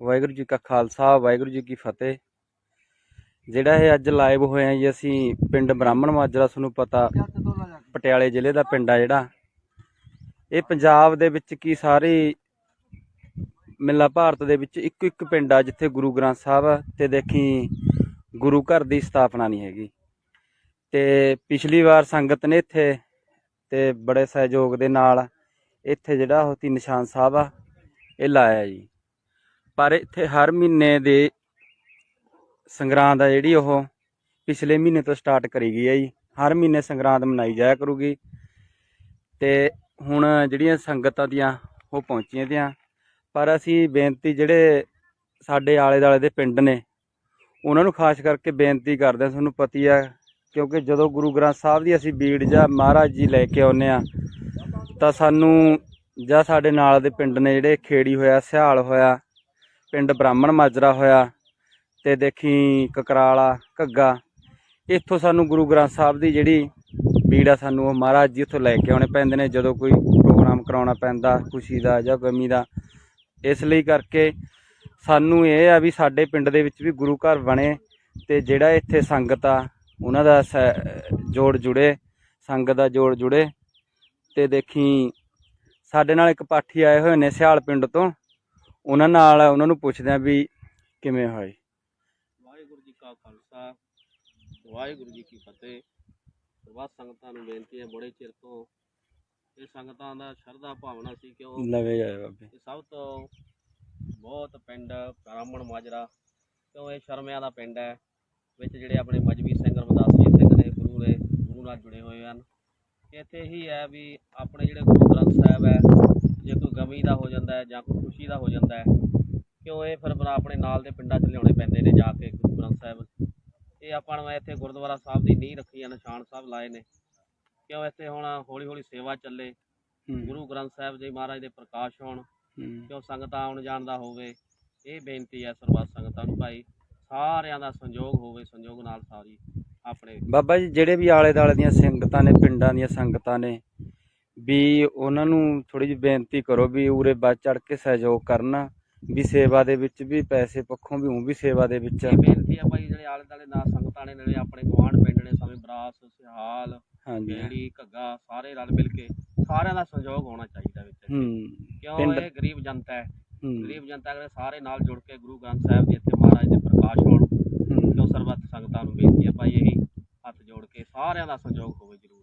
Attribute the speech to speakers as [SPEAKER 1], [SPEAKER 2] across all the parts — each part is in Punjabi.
[SPEAKER 1] ਵਾਹਿਗੁਰੂ ਜੀ ਕਾ ਖਾਲਸਾ, ਵਾਹਿਗੁਰੂ ਜੀ ਕੀ ਫਤਿਹ। ਜਿਹੜਾ ਇਹ ਅੱਜ ਲਾਈਵ ਹੋਇਆ ਜੀ, ਅਸੀਂ ਪਿੰਡ ਬ੍ਰਾਹਮਣ ਮਾਜਰਾ, ਤੁਹਾਨੂੰ ਪਤਾ ਪਟਿਆਲੇ ਜ਼ਿਲ੍ਹੇ ਦਾ ਪਿੰਡ ਆ ਜਿਹੜਾ। ਇਹ ਪੰਜਾਬ ਦੇ ਵਿੱਚ ਕੀ ਸਾਰੇ ਮਿਲਾ ਭਾਰਤ ਦੇ ਵਿੱਚ ਇੱਕੋ ਇੱਕ ਪਿੰਡ ਆ, ਜਿੱਥੇ ਗੁਰੂ ਗ੍ਰੰਥ ਸਾਹਿਬ ਤੇ ਦੇਖੀ ਗੁਰੂ ਘਰ ਦੀ ਸਥਾਪਨਾ ਨਹੀਂ ਹੈਗੀ। ਤੇ ਪਿਛਲੀ ਵਾਰ ਸੰਗਤ ਨੇ ਇੱਥੇ, ਤੇ ਬੜੇ ਸਹਿਯੋਗ ਦੇ ਨਾਲ ਇੱਥੇ ਜਿਹੜਾ ਉਹ ਤੀ ਨਿਸ਼ਾਨ ਸਾਹਿਬ ਆ, ਇਹ ਲਾਇਆ ਜੀ। ਪਰ ਇੱਥੇ ਹਰ ਮਹੀਨੇ ਦੇ ਸੰਗਰਾਂਦ ਆ ਜਿਹੜੀ ਉਹ ਪਿਛਲੇ ਮਹੀਨੇ ਤੋਂ ਸਟਾਰਟ ਕਰੀ ਗਈ ਹੈ ਜੀ। ਹਰ ਮਹੀਨੇ ਸੰਗਰਾਂਦ ਮਨਾਈ ਜਾਇਆ ਕਰੂਗੀ। ਤੇ ਹੁਣ ਜਿਹੜੀਆਂ ਸੰਗਤਾਂ ਦੀਆਂ ਉਹ ਪਹੁੰਚੀਆਂ ਦੀਆਂ। ਪਰ ਅਸੀਂ ਬੇਨਤੀ ਜਿਹੜੇ ਸਾਡੇ ਆਲੇ ਦਾਲੇ ਦੇ ਪਿੰਡ ਨੇ, ਉਹਨਾਂ ਨੂੰ ਖਾਸ ਕਰਕੇ ਬੇਨਤੀ ਕਰਦੇ ਹਾਂ, ਤੁਹਾਨੂੰ ਪਤੀ ਆ, ਕਿਉਂਕਿ ਜਦੋਂ ਗੁਰੂ ਗ੍ਰੰਥ ਸਾਹਿਬ ਦੀ ਅਸੀਂ ਬੀੜ ਜਾਂ ਮਹਾਰਾਜ ਜੀ ਲੈ ਕੇ ਆਉਨੇ ਆ ਤਾਂ ਸਾਨੂੰ ਜਾਂ ਸਾਡੇ ਨਾਲ ਦੇ ਪਿੰਡ ਨੇ ਜਿਹੜੇ ਖੇੜੀ ਹੋਇਆ ਸਿਹਾਲ ਹੋਇਆ ਪਿੰਡ ਬ੍ਰਾਹਮਣ ਮਾਜਰਾ ਹੋਇਆ ਤੇ ਦੇਖੀ ਕਕਰਾਲਾ, ਘੱਗਾ। ਇੱਥੋਂ ਸਾਨੂੰ ਗੁਰੂ ਗ੍ਰੰਥ ਸਾਹਿਬ ਦੀ ਜਿਹੜੀ ਬੀੜ ਆ ਸਾਨੂੰ ਉਹ ਮਹਾਰਾਜ ਜੀ ਉੱਥੋਂ ਲੈ ਕੇ ਆਉਣੇ ਪੈਂਦੇ ਨੇ ਜਦੋਂ ਕੋਈ ਪ੍ਰੋਗਰਾਮ ਕਰਾਉਣਾ ਪੈਂਦਾ, ਖੁਸ਼ੀ ਦਾ ਜਾਂ ਗਮੀ ਦਾ। ਇਸ ਲਈ ਕਰਕੇ ਸਾਨੂੰ ਇਹ ਆ ਵੀ ਸਾਡੇ ਪਿੰਡ ਦੇ ਵਿੱਚ ਵੀ ਗੁਰੂ ਘਰ ਬਣੇ ਤੇ ਜਿਹੜਾ ਇੱਥੇ ਸੰਗਤ ਆ, ਉਹਨਾਂ ਦਾ ਸ- ਜੋੜ ਜੁੜੇ, ਸੰਗਤ ਦਾ ਜੋੜ ਜੁੜੇ। ਤੇ ਦੇਖੀ ਸਾਡੇ ਨਾਲ ਇੱਕ ਪਾਠੀ ਆਏ ਹੋਏ ਨੇ ਸਿਆਲ ਪਿੰਡ ਤੋਂ। ਉਹਨਾਂ ਨਾਲ ਉਹਨਾਂ ਨੂੰ ਪੁੱਛਦੇ ਆ ਵੀ ਕਿਵੇਂ ਹੋਏ।
[SPEAKER 2] ਵਾਹਿਗੁਰੂ ਜੀ ਕਾ ਖਾਲਸਾ ਵਾਹਿਗੁਰੂ ਜੀ ਕੀ ਫਤਿਹ। ਸਰਬੱਤ ਸੰਗਤਾਂ ਨੂੰ ਬੇਨਤੀ ਹੈ ਬੜੇ ਚਿਰ ਤੋਂ ਇਹ ਸੰਗਤਾਂ ਦਾ ਸ਼ਰਧਾ ਭਾਵਨਾ ਸੀ ਕਿ ਉਹ
[SPEAKER 1] ਨਵੇਂ ਆਏ ਬਾਬੇ।
[SPEAKER 2] ਇਹ ਸਭ ਤੋਂ ਬਹੁਤ ਪਿੰਡ ਬ੍ਰਾਹਮਣ ਮਾਜਰਾ ਕਿਉਂ ਇਹ ਸ਼ਰਮਿਆਂ ਦਾ ਪਿੰਡ ਹੈ ਵਿੱਚ ਜਿਹੜੇ ਆਪਣੇ ਮਜਬੀ ਸਿੰਘ ਰਮਦਾਸੀ ਸਿੰਘ ਨੇ ਗੁਰੂ ਨੇ ਗੁਰੂ ਨਾਲ ਜੁੜੇ ਹੋਏ ਹਨ। ਇੱਥੇ ਹੀ ਹੈ ਵੀ ਆਪਣੇ ਜਿਹੜੇ ਗੁਰੂ ਗ੍ਰੰਥ ਸਾਹਿਬ ਹੈ ਜੇ ਕੋਈ ਗਮੀ ਦਾ ਹੋ ਜਾਂਦਾ ਹੈ ਜਾਂ ਕੋਈ ਖੁਸ਼ੀ ਦਾ ਹੋ ਜਾਂਦਾ ਹੈ ਕਿਉਂ ਇਹ ਫਿਰ ਬਣਾ ਆਪਣੇ ਨਾਲ ਦੇ ਪਿੰਡਾਂ 'ਚ ਲਿਆਉਣੇ ਪੈਂਦੇ ਨੇ ਜਾ ਕੇ ਗੁਰੂ ਗ੍ਰੰਥ ਸਾਹਿਬ। ਇਹ ਆਪਾਂ ਨੂੰ ਇੱਥੇ ਗੁਰਦੁਆਰਾ ਸਾਹਿਬ ਦੀ ਨੀਂਹ ਰੱਖੀ ਹੈ ਨਿਸ਼ਾਨ ਸਾਹਿਬ ਲਾਏ ਨੇ। ਕਿਉਂ ਇੱਥੇ ਹੁਣ ਹੌਲੀ ਹੌਲੀ ਸੇਵਾ ਚੱਲੇ ਗੁਰੂ ਗ੍ਰੰਥ ਸਾਹਿਬ ਜੀ ਮਹਾਰਾਜ ਦੇ ਪ੍ਰਕਾਸ਼ ਹੋਣ ਕਿਉਂ ਸੰਗਤਾਂ ਆਉਣ ਜਾਣ ਦਾ ਹੋਵੇ ਇਹ ਬੇਨਤੀ ਹੈ ਸਰਬੱਤ ਸੰਗਤਾਂ ਨੂੰ ਭਾਈ ਸਾਰਿਆਂ ਦਾ ਸੰਯੋਗ ਹੋਵੇ ਸੰਯੋਗ ਨਾਲ ਸਾਰੀ। ਆਪਣੇ
[SPEAKER 1] ਬਾਬਾ ਜੀ ਜਿਹੜੇ ਵੀ ਆਲੇ ਦਾਲੇ ਦੀਆਂ ਸੰਗਤਾਂ ਨੇ ਪਿੰਡਾਂ ਦੀਆਂ ਸੰਗਤਾਂ ਨੇ ਵੀ ਉਹਨਾਂ ਨੂੰ ਥੋੜੀ ਜਿਹੀ ਬੇਨਤੀ ਕਰੋ ਵੀ ਉਰੇ ਵੱਧ ਚੜ ਕੇ ਸਹਿਯੋਗ ਕਰਨ ਵੀ ਸੇਵਾ ਦੇ ਵਿੱਚ ਵੀ ਪੈਸੇ ਪੱਖੋਂ ਵੀ ਉਹ ਵੀ ਸੇਵਾ ਦੇ ਵਿੱਚ।
[SPEAKER 2] ਇਹ ਬੇਨਤੀ ਹੈ ਭਾਈ ਜਿਹੜੇ ਆਲੇ ਦੁਆਲੇ ਨਾਲ ਸੰਗਤਾਂ ਨੇ ਨਾਲੇ ਆਪਣੇ ਗਵਾਂਢ ਪਿੰਡ ਨੇ ਸਮੇਂ ਬਰਾਸ ਸਿਹਾਲ
[SPEAKER 1] ਹਾਂਜੀ।
[SPEAKER 2] ਬੇੜੀ ਘੱਗਾ ਸਾਰੇ ਰਲ ਮਿਲ ਕੇ ਸਾਰਿਆਂ ਦਾ ਸੰਯੋਗ ਹੋਣਾ ਚਾਹੀਦਾ ਵਿੱਚ।
[SPEAKER 1] ਹੂੰ
[SPEAKER 2] ਕਿਉਂ
[SPEAKER 1] ਪਿੰਡ-
[SPEAKER 2] ਇਹ ਗਰੀਬ ਜਨਤਾ ਹੂੰ? ਗਰੀਬ ਜਨਤਾ ਦੇ ਸਾਰੇ ਨਾਲ ਜੁੜ ਕੇ ਗੁਰੂ ਗ੍ਰੰਥ ਸਾਹਿਬ ਜੀ ਇੱਥੇ ਮਹਾਰਾਜ ਦੇ ਪ੍ਰਕਾਸ਼ ਹੋਣ। ਜੋ ਸਰਬੱਤ ਸੰਗਤਾਂ ਨੂੰ ਬੇਨਤੀ ਹੈ ਭਾਈ ਇਹੀ ਹੱਥ ਜੋੜ ਕੇ ਸਾਰਿਆਂ ਦਾ ਸੰਯੋਗ ਹੋਵੇ ਜ਼ਰੂਰ।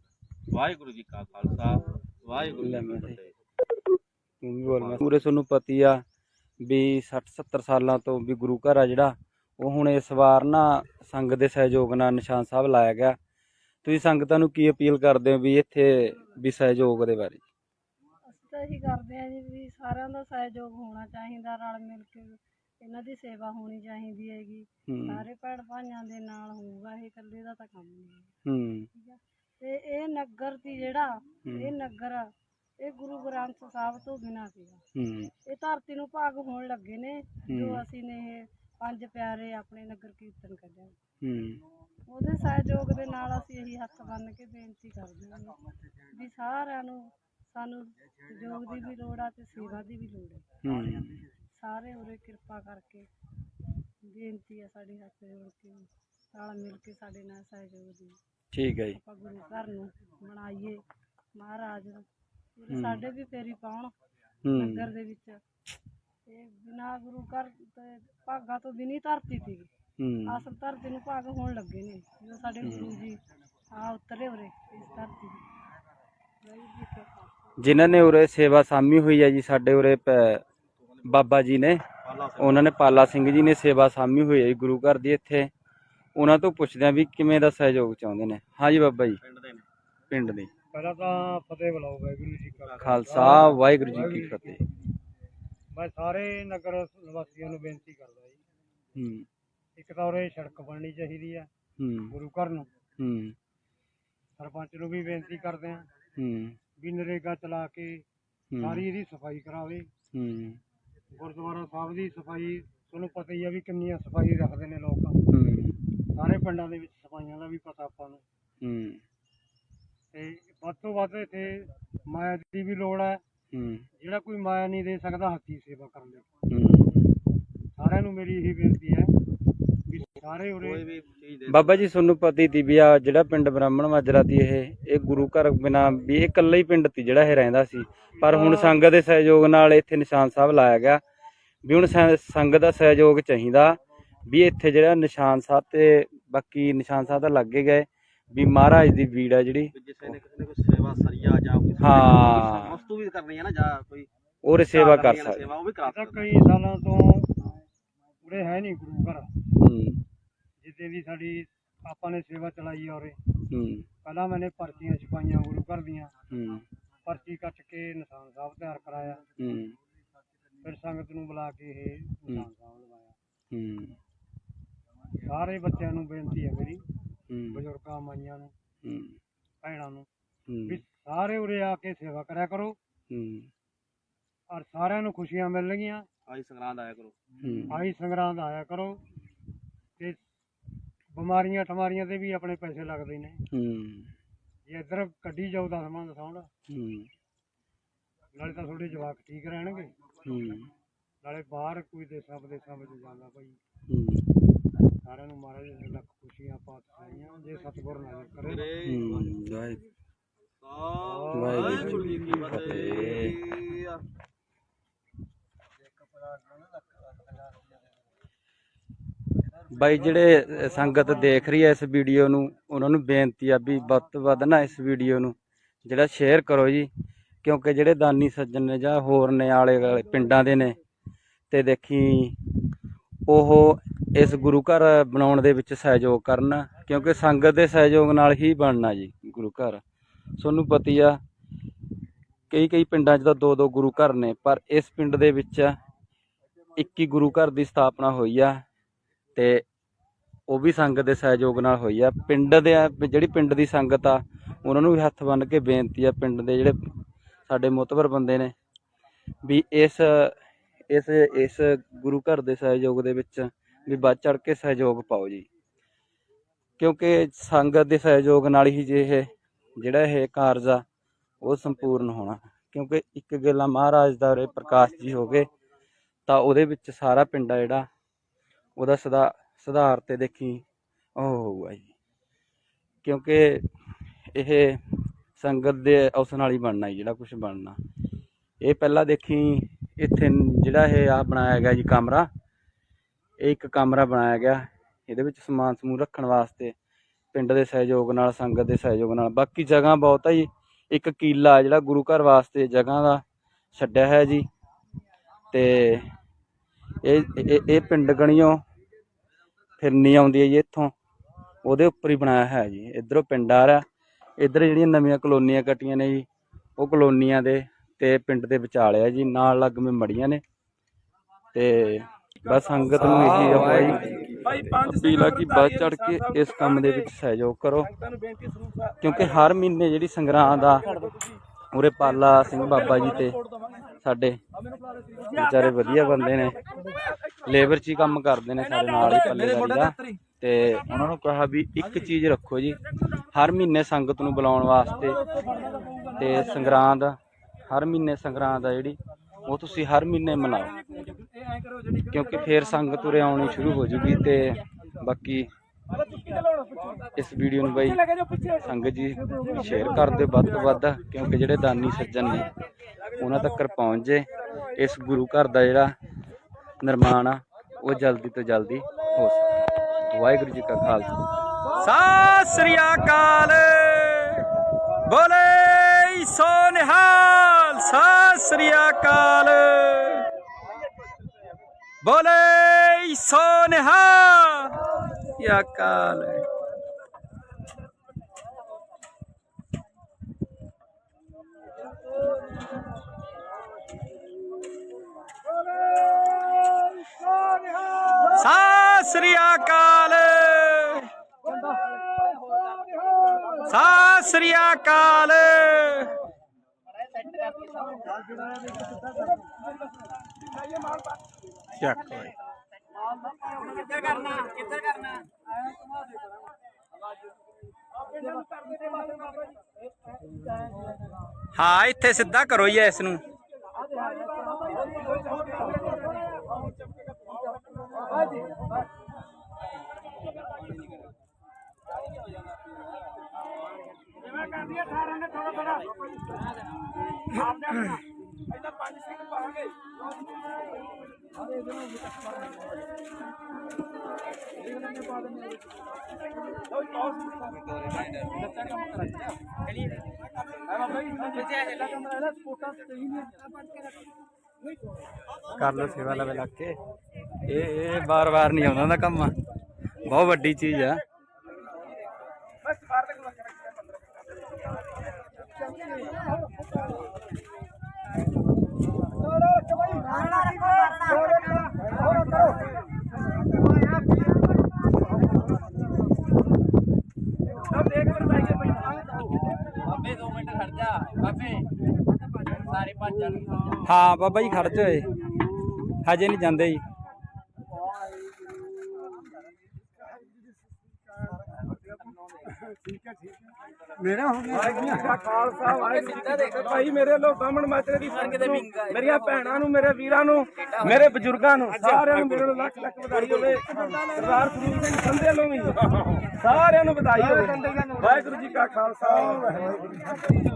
[SPEAKER 2] ਵਾਹਿਗੁਰੂ ਜੀ ਕਾ ਖਾਲਸਾ ਵਾਹਿਗੁਰੂ ਜੀ ਕੀ ਫਤਿਹ।
[SPEAKER 1] ਪੂਰੇ ਤੁਹਾਨੂੰ ਪਤੀ ਆ ਵੀ 60 70 ਸਾਲਾਂ ਤੋਂ ਵੀ ਗੁਰੂ ਘਰ ਆ ਜਿਹੜਾ ਉਹ ਹੁਣ ਇਸ ਵਾਰ ਨਾ ਸੰਗਤ ਦੇ ਸਹਿਯੋਗ ਨਾਲ ਨਿਸ਼ਾਨ ਸਾਹਿਬ ਲਾਇਆ ਗਿਆ। ਤੁਸੀਂ ਸੰਗਤਾਂ ਨੂੰ ਕੀ ਅਪੀਲ ਕਰਦੇ ਹੋ ਵੀ ਇੱਥੇ ਵੀ ਸਹਿਯੋਗ ਦੇ ਬਾਰੇ?
[SPEAKER 3] ਤਾਂ ਇਹੀ ਕਰਦੇ ਹਾਂ ਜੀ ਵੀ ਸਾਰਿਆਂ ਦਾ ਸਹਿਯੋਗ ਹੋਣਾ ਚਾਹੀਦਾ ਰਲ ਮਿਲ ਕੇ ਇਹਨਾਂ ਦੀ ਸੇਵਾ ਹੋਣੀ ਚਾਹੀਦੀ ਹੈਗੀ।
[SPEAKER 1] ਹੂੰ।
[SPEAKER 3] ਸਾਰੇ ਭੈਣ ਭਾਈਆਂ ਦੇ ਨਾਲ ਹੋਊਗਾ ਇਹ ਇਕੱਲੇ ਦਾ ਤਾਂ ਕੰਮ ਨਹੀਂ ਹੈ।
[SPEAKER 1] ਹੂੰ।
[SPEAKER 3] ਠੀਕ ਹੈ ਤੇ ਇਹ ਨਗਰ ਤੀ ਜਿਹੜਾ। ਇਹ ਨਗਰ ਆ, ਇਹ ਗੁਰੂ ਗ੍ਰੰਥ ਸਾਹਿਬ ਤੋਂ ਬਿਨਾਂ ਸੀਗਾ
[SPEAKER 1] ਹੂੰ।
[SPEAKER 3] ਇਹ ਧਰਤੀ ਨੂੰ ਭਾਗ ਹੋਣ ਲੱਗੇ ਨੇ ਜੋ। ਅਸੀਂ ਨੇ ਇਹ ਪੰਜ ਪਿਆਰੇ ਆਪਣੇ ਨਗਰ ਕੀਰਤਨ ਕੱਢਿਆ
[SPEAKER 1] ਹੂੰ।
[SPEAKER 3] ਉਹਦੇ ਸਹਿਯੋਗ ਦੇ ਨਾਲ ਅਸੀਂ ਇਹੀ ਹੱਥ ਬੰਨ ਕੇ ਬੇਨਤੀ ਕਰਦੇ ਹਾਂ ਵੀ ਸਾਰਿਆਂ ਨੂੰ ਸਾਨੂੰ ਸਹਿਯੋਗ ਦੀ ਵੀ ਲੋੜ ਆ ਤੇ ਸੇਵਾ ਦੀ ਵੀ ਲੋੜ ਹੈ
[SPEAKER 1] ਹੂੰ।
[SPEAKER 3] ਸਾਰੇ ਉਰੇ ਕਿਰਪਾ ਕਰਕੇ ਬੇਨਤੀ ਹੈ ਸਾਡੀ ਹੱਥ ਜੋੜ ਕੇ ਨਾਲ ਮਿਲ ਕੇ ਸਾਡੇ ਨਾਲ ਸਹਿਯੋਗ ਦੀ।
[SPEAKER 1] ਠੀਕ ਹੈ ਜੀ।
[SPEAKER 3] ਆਪਾਂ ਗੁਰੂ ਘਰ ਨੂੰ ਬਣਾਈਏ ਮਹਾਰਾਜ ਉਰੇ
[SPEAKER 1] ਹੂੰ।
[SPEAKER 3] ਸਾਡੇ ਵੀ ਫੇਰੀ ਪਾਉਣ
[SPEAKER 1] ਹੂੰ।
[SPEAKER 3] ਨਗਰ ਦੇ ਵਿੱਚ। ਤੇ ਬਿਨਾ ਗੁਰੂ ਘਰ ਤੇ ਭਾਗਾ ਤੋਂ ਬਿਨੀ ਧਰਤੀ ਸੀ ਅਸਲ ਧਰਤੀ ਨੂੰ ਭਾਗ ਹੋਣ ਲੱਗੇ ਨੇ। ਜਦੋਂ ਸਾਡੇ ਗੁਰੂ ਜੀ ਆ ਉਤਰੇ ਉਰੇ ਇਸ ਧਰਤੀ ਤੇ। ਵਾਹਿਗੁਰੂ ਜੀ ਕਾ ਖਾਲਸਾ।
[SPEAKER 1] ਜਿਨ੍ਹਾਂ ਨੇ ਉਰੇ ਸੇਵਾ ਸਾਮੀ ਹੋਈ ਹੈ ਜੀ ਸਾਡੇ ਉਰੇ ਪ- ਬਾਬਾ ਜੀ ਨੇ ਉਹਨਾਂ ਨੇ ਪਾਲਾ ਸਿੰਘ ਜੀ ਨੇ ਸੇਵਾ ਸਾਮੀ ਹੋਈ ਹੈ ਜੀ ਗੁਰੂ ਘਰ ਦੀ ਇੱਥੇ। ਉਹਨਾਂ ਤੋਂ ਪੁੱਛਦੇ ਆ ਵੀ ਕਿਵੇਂ ਦਾ ਸਹਿਯੋਗ ਚਾਹੁੰਦੇ ਨੇ। ਹਾਂਜੀ ਬਾਬਾ ਜੀ।
[SPEAKER 2] ਪਿੰਡ ਦੇ ਨੇ।
[SPEAKER 1] ਪਿੰਡ ਦੇ।
[SPEAKER 4] ਪਹਿਲਾਂ ਤਾਂ ਫਤਿਹ ਬੁਲਾਓ ਵਾਹਿਗੁਰੂ ਜੀ ਕਾ
[SPEAKER 1] ਖਾਲਸਾ। ਵਾਹਿਗੁਰੂ ਜੀ ਕੀ ਫਤਿਹ।
[SPEAKER 4] ਮੈਂ ਸਾਰੇ ਨਗਰ ਨਿਵਾਸੀਆਂ ਨੂੰ ਬੇਨਤੀ ਕਰਦਾ ਜੀ।
[SPEAKER 1] ਹੂੰ।
[SPEAKER 4] ਇੱਕ ਤਾਂ ਉਰੇ ਸੜਕ ਬਣਨੀ ਚਾਹੀਦੀ ਆ
[SPEAKER 1] ਹੂੰ।
[SPEAKER 4] ਗੁਰੂ ਘਰ ਨੂੰ।
[SPEAKER 1] ਹੂੰ।
[SPEAKER 4] ਸਰਪੰਚ ਨੂੰ ਵੀ ਬੇਨਤੀ ਕਰਦੇ ਆ
[SPEAKER 1] ਹੂੰ।
[SPEAKER 4] ਵੀ ਨਰੇਗਾ ਚਲਾ ਕੇ ਸਾਰੀ ਇਹਦੀ ਸਫ਼ਾਈ ਕਰਾਵੇ।
[SPEAKER 1] ਹੂੰ।
[SPEAKER 4] ਗੁਰਦੁਆਰਾ ਸਾਹਿਬ ਦੀ ਸਫ਼ਾਈ ਤੁਹਾਨੂੰ ਪਤਾ ਹੀ ਆ ਵੀ ਕਿੰਨੀਆਂ ਸਫ਼ਾਈ ਰੱਖਦੇ ਨੇ ਲੋਕ। ਸਾਰੇ ਪਿੰਡਾਂ ਦੇ ਵਿੱਚ ਸਫਾਈਆਂ ਦਾ ਵੀ ਪਤਾ ਆਪਾਂ ਨੂੰ।
[SPEAKER 1] ਹੂੰ।
[SPEAKER 4] ਤੇ ਵੱਧ ਤੋਂ ਵੱਧ ਇੱਥੇ ਮਾਇਆ ਦੀ ਵੀ ਲੋੜ ਹੈ
[SPEAKER 1] ਹੂੰ।
[SPEAKER 4] ਜਿਹੜਾ ਕੋਈ ਮਾਇਆ ਨਹੀਂ ਦੇ ਸਕਦਾ ਹੱਥੀ ਸੇਵਾ ਕਰਨ
[SPEAKER 1] ਹੂੰ।
[SPEAKER 4] ਸਾਰਿਆਂ ਨੂੰ ਮੇਰੀ ਇਹੀ ਬੇਨਤੀ ਹੈ ਸਾਰੇ ਉਰੇ।
[SPEAKER 2] ਕੋਈ ਵੀ ਚੀਜ਼ ਦੇ
[SPEAKER 1] ਬਾਬਾ ਜੀ ਤੁਹਾਨੂੰ ਪਤਾ ਹੀ ਤੀ ਵੀ ਆ ਜਿਹੜਾ ਪਿੰਡ ਬ੍ਰਾਹਮਣ ਮਾਜਰਾ ਤੀ ਇਹ ਇਹ ਗੁਰੂ ਘਰ ਬਿਨਾ ਵੀ ਇਹ ਇਕੱਲਾ ਹੀ ਪਿੰਡ ਤੀ ਜਿਹੜਾ ਇਹ ਰਹਿੰਦਾ ਸੀ। ਪਰ ਹੁਣ ਸੰਗਤ ਦੇ ਸਹਿਯੋਗ ਨਾਲ ਇੱਥੇ ਨਿਸ਼ਾਨ ਸਾਹਿਬ ਲਾਇਆ ਗਿਆ ਵੀ ਹੁਣ ਸੰ- ਸੰਗਤ ਦਾ ਸਹਿਯੋਗ ਚਾਹੀਦਾ ਵੀ ਇੱਥੇ ਜਿਹੜਾ ਨਿਸ਼ਾਨ ਸਾਹਿਬ ਤੇ ਬਾਕੀ ਨਿਸ਼ਾਨ ਸਾਹਿਬ ਤਾਂ ਲੱਗੇ ਗਏ ਵੀ ਮਹਾਰਾਜ ਦੀ ਵੀੜ ਆ ਜਿਹੜੀ।
[SPEAKER 2] ਵੀ ਨੇ ਕਿਸੇ ਨੇ ਕੋਈ ਸੇਵਾ ਸਰੀਆ ਜਾਂ ਕਿਸੇ ਨੇ
[SPEAKER 1] ਹਾਂ।
[SPEAKER 2] ਕੋਈ ਵਸਤੂ ਵੀ ਕਰਨੀ ਹੈ ਨਾ ਜਾਂ ਕੋਈ
[SPEAKER 1] ਉਹ ਸੇਵਾ ਕਰ ਸਕਦੇ।
[SPEAKER 2] ਸੇਵਾ ਉਹ ਵੀ ਕਰਾ
[SPEAKER 4] ਤਾਂ
[SPEAKER 2] ਸਕਦਾ
[SPEAKER 4] ਕਈ ਸਾਲਾਂ ਤੋਂ ਉਰੇ ਹੈ ਨਹੀਂ ਗੁਰੂ ਘਰ।
[SPEAKER 1] ਹੂੰ।
[SPEAKER 4] ਜਿੱਦੇ ਦੀ ਸਾਡੀ ਆਪਾਂ ਨੇ ਸੇਵਾ ਚਲਾਈ ਉਰੇ।
[SPEAKER 1] ਹੂੰ।
[SPEAKER 4] ਪਹਿਲਾਂ ਮੈਨੇ ਪਰਚੀਆਂ ਛਪਾਈਆਂ ਗੁਰੂ ਘਰ ਦੀਆਂ।
[SPEAKER 1] ਹੂੰ।
[SPEAKER 4] ਪਰਚੀ ਕੱਟ ਕੇ ਨਿਸ਼ਾਨ ਸਾਹਿਬ ਤਿਆਰ ਕਰਾਇਆ।
[SPEAKER 1] ਹੂੰ।
[SPEAKER 4] ਫਿਰ ਸੰਗਤ ਨੂੰ ਬੁਲਾ ਕੇ ਇਹ ਨਿਸ਼ਾਨ ਸਾਹਿਬ ਲਵਾਇਆ।
[SPEAKER 1] ਹੂੰ।
[SPEAKER 4] ਸਾਰੇ ਬੱਚਿਆਂ ਨੂੰ ਬੇਨਤੀ ਹੈ ਮੇਰੀ
[SPEAKER 1] ਹੂੰ।
[SPEAKER 4] ਬਜ਼ੁਰਗਾਂ ਮਾਈਆਂ ਨੂੰ
[SPEAKER 1] ਹੂੰ।
[SPEAKER 4] ਭੈਣਾਂ ਨੂੰ
[SPEAKER 1] ਹੂੰ।
[SPEAKER 4] ਵੀ ਸਾਰੇ ਉਰੇ ਆ ਕੇ ਸੇਵਾ ਕਰਿਆ ਕਰੋ।
[SPEAKER 1] ਹੂੰ।
[SPEAKER 4] ਔਰ ਸਾਰਿਆਂ ਨੂੰ ਖੁਸ਼ੀਆਂ ਮਿਲਣਗੀਆਂ।
[SPEAKER 2] ਆਈ ਸੰਗਰਾਂਦ ਆਇਆ ਕਰੋ।
[SPEAKER 1] ਹੂੰ।
[SPEAKER 4] ਆਹੀ ਸੰਗਰਾਂਦ ਆਇਆ ਕਰੋ। ਤੇ ਬਿਮਾਰੀਆਂ ਠਮਾਰੀਆਂ ਤੇ ਵੀ ਆਪਣੇ ਪੈਸੇ ਲੱਗਦੇ ਨੇ।
[SPEAKER 1] ਹੂੰ।
[SPEAKER 4] ਜੇ ਇੱਧਰ ਕੱਢੀ ਜਾਓ ਦਸਵਾਂ ਦਸਾਉਣ
[SPEAKER 1] ਹੂੰ।
[SPEAKER 4] ਨਾਲੇ ਤਾਂ ਤੁਹਾਡੇ ਜਵਾਕ ਠੀਕ ਰਹਿਣਗੇ।
[SPEAKER 1] ਹੂੰ।
[SPEAKER 4] ਨਾਲੇ ਬਾਹਰ ਕੋਈ ਦੇਸਾਂ ਵਿਦੇਸਾਂ ਵਿੱਚ ਜਾਂਦਾ ਭਾਈ।
[SPEAKER 1] ਹੂੰ।
[SPEAKER 4] ਸਾਰਿਆਂ ਨੂੰ ਮਹਾਰਾਜ ਨੇ ਲੱਖ ਖੁਸ਼ੀਆਂ ਪਾਤ ਸਾਈਆਂ ਜੇ ਸਤਿਗੁਰ ਨਾਲ ਕਰੇ।
[SPEAKER 1] ਹੂੰ ਵਾਹਿਗੁਰੂ
[SPEAKER 2] ਜੀ ਕੀ ਫਤਿਹ।
[SPEAKER 1] ਬਾਈ ਜਿਹੜੇ ਸੰਗਤ ਦੇਖ ਰਹੀ ਹੈ ਇਸ ਵੀਡੀਓ ਨੂੰ, ਉਹਨਾਂ ਨੂੰ ਬੇਨਤੀ ਆ ਵੀ ਵੱਧ ਤੋਂ ਵੱਧ ਨਾ ਇਸ ਵੀਡੀਓ ਨੂੰ ਜਿਹੜਾ ਸ਼ੇਅਰ ਕਰੋ ਜੀ, ਕਿਉਂਕਿ ਜਿਹੜੇ ਦਾਨੀ ਸੱਜਣ ਨੇ ਜਾਂ ਹੋਰ ਨੇ ਆਲੇ ਵਾਲੇ ਪਿੰਡਾਂ ਦੇ ਨੇ, ਤੇ ਦੇਖੀ ਉਹ ਇਸ ਗੁਰੂ ਘਰ ਬਣਾਉਣ ਦੇ ਵਿੱਚ ਸਹਿਯੋਗ ਕਰਨ, ਕਿਉਂਕਿ ਸੰਗਤ ਦੇ ਸਹਿਯੋਗ ਨਾਲ ਹੀ ਬਣਨਾ ਜੀ ਗੁਰੂ ਘਰ। ਤੁਹਾਨੂੰ ਪਤੀ ਆ, ਕਈ ਕਈ ਪਿੰਡਾਂ 'ਚ ਤਾਂ ਦੋ ਦੋ ਗੁਰੂ ਘਰ ਨੇ, ਪਰ ਇਸ ਪਿੰਡ ਦੇ ਵਿੱਚ ਇੱਕ ਹੀ ਗੁਰੂ ਘਰ ਦੀ ਸਥਾਪਨਾ ਹੋਈ ਆ ਤੇ ਉਹ ਵੀ ਸੰਗਤ ਦੇ ਸਹਿਯੋਗ ਨਾਲ ਹੋਈ ਆ। ਪਿੰਡ ਦੇ ਜਿਹੜੀ ਪਿੰਡ ਦੀ ਸੰਗਤ ਆ, ਉਹਨਾਂ ਨੂੰ ਵੀ ਹੱਥ ਬੰਨ੍ਹ ਕੇ ਬੇਨਤੀ ਆ ਪਿੰਡ ਦੇ ਜਿਹੜੇ ਸਾਡੇ ਮੁਤਬਰ ਬੰਦੇ ਨੇ, ਵੀ ਇਸ ਇਸ ਇਸ ਗੁਰੂ ਘਰ ਦੇ ਸਹਿਯੋਗ ਦੇ ਵਿੱਚ ਵੀ ਵੱਧ ਚੜ ਕੇ ਸਹਿਯੋਗ ਪਾਓ ਜੀ। ਕਿਉਂਕਿ ਸੰਗਤ ਦੇ ਸਹਿਯੋਗ ਨਾਲ ਹੀ ਜੇ ਇਹ, ਜਿਹੜਾ ਇਹ ਕਾਰਜ ਆ, ਉਹ ਸੰਪੂਰਨ ਹੋਣਾ। ਕਿਉਂਕਿ ਇੱਕ ਗੱਲਾਂ ਮਹਾਰਾਜ ਦਾ ਉਰੇ ਪ੍ਰਕਾਸ਼ ਜੀ ਹੋ ਗਏ, ਤਾਂ ਉਹਦੇ ਵਿੱਚ ਸਾਰਾ ਪਿੰਡ ਆ ਜਿਹੜਾ ਉਹਦਾ ਸਦਾ ਸੁਧਾਰ ਤੇ ਦੇਖੀ ਉਹ ਹੋਊਗਾ ਜੀ। ਕਿਉਂਕਿ ਇਹ ਸੰਗਤ ਦੇ ਉਸ ਨਾਲ ਹੀ ਬਣਨਾ ਜਿਹੜਾ ਕੁਝ ਬਣਨਾ। ਇਹ ਪਹਿਲਾਂ ਦੇਖੀ ਇੱਥੇ ਜਿਹੜਾ ਇਹ ਆ ਬਣਾਇਆ ਗਿਆ ਜੀ ਕਮਰਾ, ਇਹ ਇੱਕ ਕਮਰਾ ਬਣਾਇਆ ਗਿਆ। ਇਹਦੇ ਵਿੱਚ ਸਮਾਨ ਸਮੂਹ ਰੱਖਣ ਵਾਸਤੇ ਪਿੰਡ ਦੇ ਸਹਿਯੋਗ ਨਾਲ, ਸੰਗਤ ਦੇ ਸਹਿਯੋਗ ਨਾਲ। ਬਾਕੀ ਜਗ੍ਹਾ ਬਹੁਤ ਆ ਜੀ। ਇੱਕ ਕੀਲਾ ਜਿਹੜਾ ਗੁਰੂ ਘਰ ਵਾਸਤੇ ਜਗ੍ਹਾ ਦਾ ਛੱਡਿਆ ਹੈ ਜੀ। ਤੇ ਇਹ ਇਹ ਪਿੰਡ ਗਣੀਓ ਫਿਰਨੀ ਆਉਂਦੀ ਹੈ ਜੀ ਇੱਥੋਂ। ਉਹਦੇ ਉੱਪਰ ਹੀ ਬਣਾਇਆ ਹੈ ਜੀ। ਇਧਰੋਂ ਪਿੰਡ ਆ ਰਿਹਾ। ਇਧਰ ਜਿਹੜੀਆਂ ਨਵੀਆਂ ਕਲੋਨੀਆਂ ਕੱਟੀਆਂ ਨੇ ਜੀ ਉਹ ਕਲੋਨੀਆਂ ਦੇ ਤੇ ਪਿੰਡ ਦੇ ਵਿਚਾਲੇ ਆ ਜੀ। ਨਾਲ ਲੱਗਵੇਂ ਮੜੀਆਂ ਨੇ। ਤੇ ਬਸ ਸੰਗਤ ਨੂੰ ਇਹੀ ਹੋਈ ਅਪੀਲ ਆ ਕਿ ਵੱਧ ਚੜ ਕੇ ਇਸ ਕੰਮ ਦੇ ਵਿੱਚ ਸਹਿਯੋਗ ਕਰੋ। ਕਿਉਂਕਿ ਹਰ ਮਹੀਨੇ ਜਿਹੜੀ ਸੰਗਰਾਂਦ ਆ ਉਰੇ ਪਾਲਾ ਸਿੰਘ ਬਾਬਾ ਜੀ ਤੇ ਸਾਡੇ। ਵਿਚਾਰੇ ਵਧੀਆ ਬੰਦੇ ਨੇ। ਲੇਬਰ 'ਚ ਹੀ ਕੰਮ ਕਰਦੇ ਨੇ ਸਾਡੇ ਨਾਲ ਹੀ ਪੱਲੇਦਾਰੀ ਦਾ। ਤੇ ਉਹਨਾਂ ਨੂੰ ਕਿਹਾ ਵੀ ਇੱਕ ਚੀਜ਼ ਰੱਖੋ ਜੀ। ਹਰ ਮਹੀਨੇ ਸੰਗਤ ਨੂੰ ਬੁਲਾਉਣ ਵਾਸਤੇ ਤੇ ਸੰਗਰਾਂਦ ਹਰ ਮਹੀਨੇ ਸੰਗਰਾਂਦ ਆ ਜਿਹੜੀ ਉਹ ਤੁਸੀਂ ਹਰ ਮਹੀਨੇ ਮਨਾਓ। ਕਿਉਂਕਿ ਫੇਰ ਸੰਗਤ ਉਰੇ ਆਉਣੀ ਸ਼ੁਰੂ ਹੋ ਜੂਗੀ ਤੇ ਬਾਕੀ ਇਸ ਵੀਡੀਓ ਨੂੰ ਬਾਈ ਸੰਗਤ ਜੀ ਸ਼ੇਅਰ ਕਰ ਦਿਓ ਵੱਧ ਤੋਂ ਵੱਧ ਕਿਉਂਕਿ ਜਿਹੜੇ ਦਾਨੀ ਸੱਜਣ ਨੇ ਉਹਨਾਂ ਤੱਕ ਪਹੁੰਚ ਜੇ। ਇਸ ਗੁਰੂ ਘਰ ਦਾ ਜਿਹੜਾ ਨਿਰਮਾਣ ਆ ਉਹ ਜਲਦੀ ਤੋਂ ਜਲਦੀ ਹੋ ਸਕੇ। ਵਾਹਿਗੁਰੂ ਜੀ ਕਾ ਖਾਲਸਾ। ਸਤਿ ਸ੍ਰੀ ਅਕਾਲ। ਬੋਲੇ ਸੋ ਨਿਹਾਲ। ਸਤਿ ਸ੍ਰੀ ਅਕਾਲ। ਬੋਲੇ ਸੋ ਨਿਹਾਲ ਯਾ ਕਾਲ ਸਤਿ ਸ੍ਰੀ ਅਕਾਲ ਸਤਿ ਸ੍ਰੀ ਅਕਾਲ ਚੱਕ ਓਏ ਹਾਂ ਇੱਥੇ ਸਿੱਧਾ ਕਰੋ ਜੀ ਇਸ ਨੂੰ ਕਰ ਲੋ ਸੇਵਾ ਲਵੇ ਲੱਗ ਕੇ ਇਹ ਇਹ ਬਾਰ-ਬਾਰ ਨਹੀਂ ਆਉਂਦਾ ਦਾ ਕੰਮ ਬਹੁਤ ਵੱਡੀ ਚੀਜ਼ ਆ
[SPEAKER 5] ਬਾਬੇ ਬਾਬੇ ਸਾਰੇ ਭੱਜ ਜਾਣਗੇ
[SPEAKER 1] ਹਾਂ ਬਾਬਾ ਜੀ ਖੜ ਹੋਏ ਹਜੇ ਨਹੀਂ ਜਾਂਦੇ ਜੀ।
[SPEAKER 6] ਮੇਰਾ ਹੋ ਗਿਆ ਖਾਲਸਾ ਵਾਹਿਗੁਰੂ ਭਾਈ ਮੇਰੇ ਲੋ ਬਾਹਮਣ ਮਾਤਰੇ ਦੀ ਸੰਗਤ ਨੂੰ ਮੇਰੀਆਂ ਭੈਣਾਂ ਨੂੰ ਮੇਰੇ ਵੀਰਾਂ ਨੂੰ ਮੇਰੇ ਬਜ਼ੁਰਗਾਂ ਨੂੰ ਸਾਰਿਆਂ ਨੂੰ ਮੇਰੇ ਨੂੰ ਲੱਖ ਲੱਖ ਵਧਾਈ ਹੋਵੇ। ਸਰਦਾਰ ਸੁਨੀਲ ਸਿੰਘ ਸੰਧੇ ਨੂੰ ਵੀ ਸਾਰਿਆਂ ਨੂੰ ਵਧਾਈ ਹੋਵੇ। ਵਾਹਿਗੁਰੂ ਜੀ ਕਾ ਖਾਲਸਾ ਵਾਹਿਗੁਰੂ ਜੀ ਕੀ ਫਤਿਹ।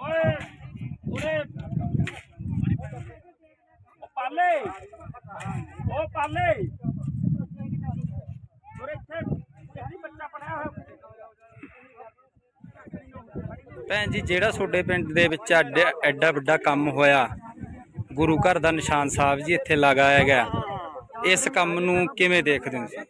[SPEAKER 5] ਓਏ ਉਰੇ ਉਹ ਪਾਲੇ। ਉਹ ਇੱਥੇ ਕਿਹੜੀ ਬੱਚਾ ਪੜਿਆ ਹੋਇਆ?
[SPEAKER 1] ਭੈਣ ਜੀ, ਜਿਹੜਾ ਤੁਹਾਡੇ ਪਿੰਡ ਦੇ ਵਿੱਚ ਐਡਾ ਐਡਾ ਵੱਡਾ ਕੰਮ ਹੋਇਆ, ਗੁਰੂ ਘਰ ਦਾ ਨਿਸ਼ਾਨ ਸਾਹਿਬ ਜੀ ਇੱਥੇ ਲਗਾਇਆ ਗਿਆ। ਇਸ ਕੰਮ ਨੂੰ ਕਿਵੇਂ ਦੇਖਦੇ ਹੋ ਤੁਸੀਂ?